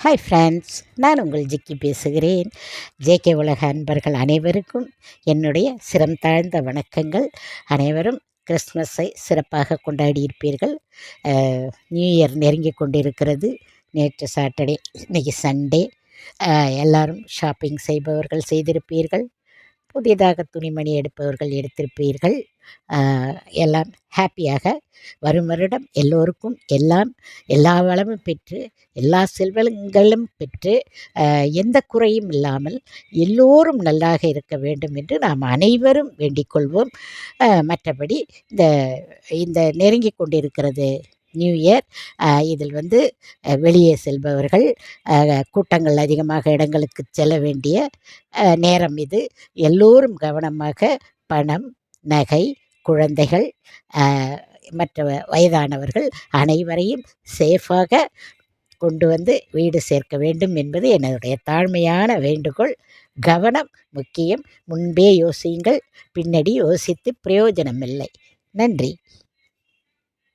Hi friends நான் உங்கள் ஜிக்கி பேசுகிறேன். ஜேகே உலக அன்பர்கள் அனைவருக்கும் என்னுடைய சிரம் தாழ்ந்த வணக்கங்கள். அனைவரும் கிறிஸ்மஸை சிறப்பாக கொண்டாடியிருப்பீர்கள். நியூ இயர் நெருங்கி கொண்டிருக்கிறது. நேற்று சாட்டர்டே இன்னைக்கு சண்டே. எல்லாரும் ஷாப்பிங் செய்பவர்கள் செய்திருப்பீர்கள். புதிதாக துணிமணி எடுப்பவர்கள் எடுத்திருப்பீர்கள். எல்லாம் ஹாப்பியாக வரும் வருடம் எல்லோருக்கும் எல்லாம் எல்லா வளமும் பெற்று எல்லா செல்வங்களும் பெற்று எந்த குறையும் இல்லாமல் எல்லோரும் நல்லாக இருக்க வேண்டும் என்று நாம் அனைவரும் வேண்டிக் கொள்வோம். மற்றபடி இந்த இந்த நெருங்கி கொண்டிருக்கிறது நியூ இயர் இதில் வந்து வெளியே செல்பவர்கள் கூட்டங்கள் அதிகமாக இடங்களுக்கு செல்ல வேண்டிய நேரம் இது. எல்லோரும் கவனமாக பணம் நகை குழந்தைகள் மற்ற வயதானவர்கள் அனைவரையும் சேஃபாக கொண்டு வந்து வீடு சேர்க்க வேண்டும் என்பது என்னுடைய தாழ்மையான வேண்டுகோள். கவனம் முக்கியம். முன்பே யோசியுங்கள். பின்னாடி யோசித்து பிரயோஜனமில்லை. நன்றி.